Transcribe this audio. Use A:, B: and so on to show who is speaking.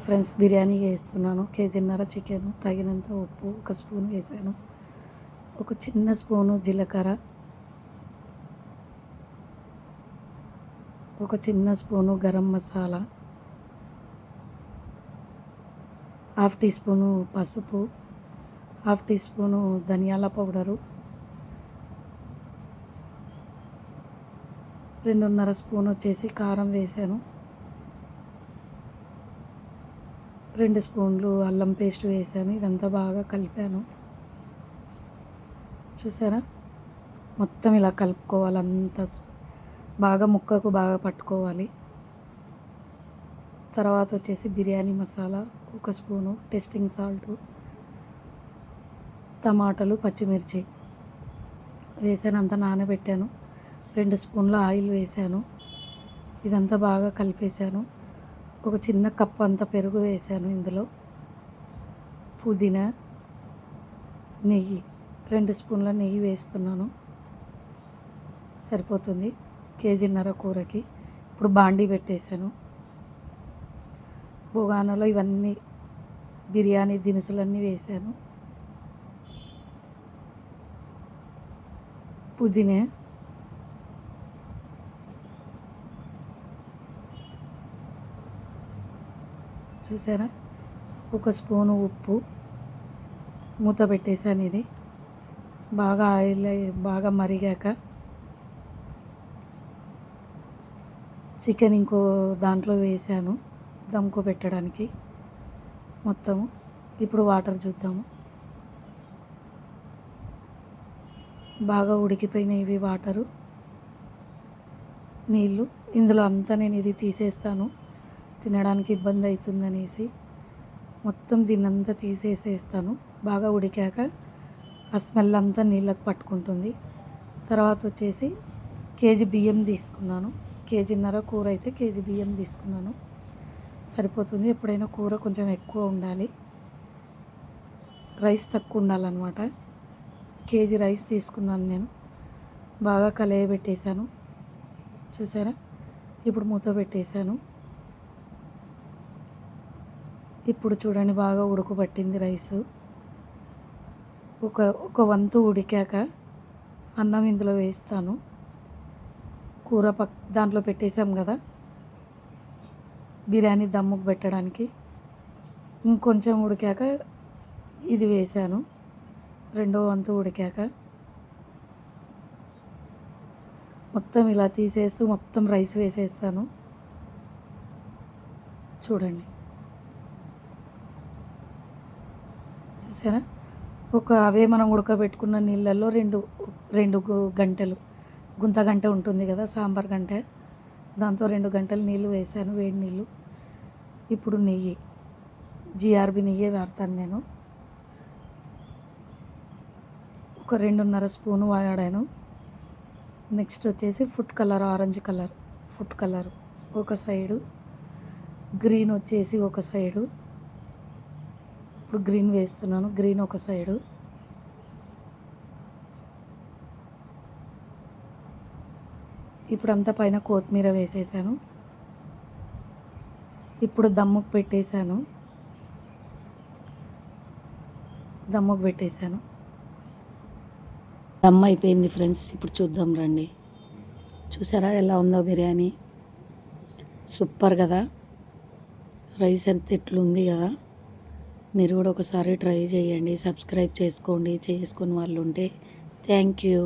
A: Friends biryani వేస్తున్నాను కేజీన్నర chicken తగినంత ఉప్పు ఒక స్పూన్ వేసాను. ఒక చిన్న స్పూను జీలకర్ర. ఒక చిన్న spoon garam masala. Half teaspoon పసుపు. హాఫ్ టీ స్పూను ధనియాల పౌడరు. రెండున్నర స్పూన్ వచ్చేసి కారం వేసాను. రెండు స్పూన్లు అల్లం పేస్ట్ వేసాను. ఇదంతా బాగా కలిపాను. చూసారా? మొత్తం ఇలా కలుపుకోవాలి అంత. బాగా ముక్కకు బాగా పట్టుకోవాలి. తర్వాత వచ్చేసి బిర్యానీ మసాలా ఒక స్పూను టెస్టింగ్ సాల్ట్ టమాటాలు పచ్చిమిర్చి వేసాను. అంతా నానబెట్టాను. రెండు స్పూన్ల ఆయిల్ వేసాను. ఇదంతా బాగా కలిపేశాను. ఒక చిన్న కప్ అంత పెరుగు వేసాను ఇందులో. పుదీనా నెయ్యి రెండు స్పూన్ల నెయ్యి వేస్తున్నాను. సరిపోతుంది. కేజీన్నర కూరకి ఇప్పుడు బాండీ పెట్టేశాను. బొగానలో ఇవన్నీ బిర్యానీ దినుసులన్నీ వేసాను పుదీనా చూసారా? ఒక స్పూను ఉప్పు మూత పెట్టేశాను ఇది. బాగా ఆయిల్ బాగా మరిగాక చికెన్ ఇంకో దాంట్లో వేసాను దమ్కు పెట్టడానికి మొత్తము ఇప్పుడు వాటర్ చూద్దాము. బాగా ఉడికిపోయినాయి ఇవి వాటరు. నీళ్ళు. ఇందులో అంతా నేను ఇది తీసేస్తాను. తినడానికి ఇబ్బంది అవుతుందనేసి మొత్తం దీన్నంతా తీసేసేస్తాను. బాగా ఉడికాక ఆ స్మెల్ అంతా నీళ్ళకు పట్టుకుంటుంది. తర్వాత వచ్చేసి కేజీ బియ్యం తీసుకున్నాను. కేజీన్నర కూర అయితే కేజీ బియ్యం తీసుకున్నాను. సరిపోతుంది. ఎప్పుడైనా కూర కొంచెం ఎక్కువ ఉండాలి. రైస్ తక్కువ ఉండాలన్నమాట. కేజీ రైస్ తీసుకున్నాను నేను. బాగా కలయబెట్టేశాను. చూసారా? ఇప్పుడు మూత పెట్టేశాను. ఇప్పుడు చూడండి బాగా ఉడకబట్టింది రైసు. ఒక ఒక వంతు ఉడికాక అన్నం ఇందులో వేస్తాను. కూర పక్ దాంట్లో పెట్టేసాం కదా బిర్యానీ దమ్ముకు పెట్టడానికి. ఇంకొంచెం ఉడికాక ఇది వేసాను రెండో వంతు ఉడికాక మొత్తం ఇలా తీసేస్తూ మొత్తం రైస్ వేసేస్తాను. చూడండి. చూసారా? ఒక అవే మనం ఉడకబెట్టుకున్న నీళ్ళల్లో రెండు రెండు గంటలు. గుంత గంట ఉంటుంది కదా సాంబార్ గంట. దాంతో రెండు గంటలు నీళ్ళు వేసాను వేడి నీళ్ళు. ఇప్పుడు నెయ్యి. జిఆర్బి నెయ్యే వాడతాను నేను. ఒక రెండున్నర స్పూను వాడాను. నెక్స్ట్ వచ్చేసి food colour orange colour. Food colour ఒక సైడు. గ్రీన్ వచ్చేసి ఒక సైడు. ఇప్పుడు గ్రీన్ వేస్తున్నాను. గ్రీన్ ఒక సైడు. ఇప్పుడు అంతా పైన కొత్తిమీర వేసేసాను. ఇప్పుడు దమ్ముకు పెట్టేశాను. దమ్ముకు పెట్టేశాను. దమ్ అయిపోయింది ఫ్రెండ్స్. ఇప్పుడు చూద్దాం రండి. చూసారా ఎలా ఉందో బిర్యానీ? సూపర్ కదా. రైస్ ఎంత ఎట్లుంది కదా. మీరు కూడా ఒకసారి ట్రై చేయండి సబ్స్క్రైబ్ చేసుకోండి చేసుకుని వాళ్ళు ఉంటే. Thank you.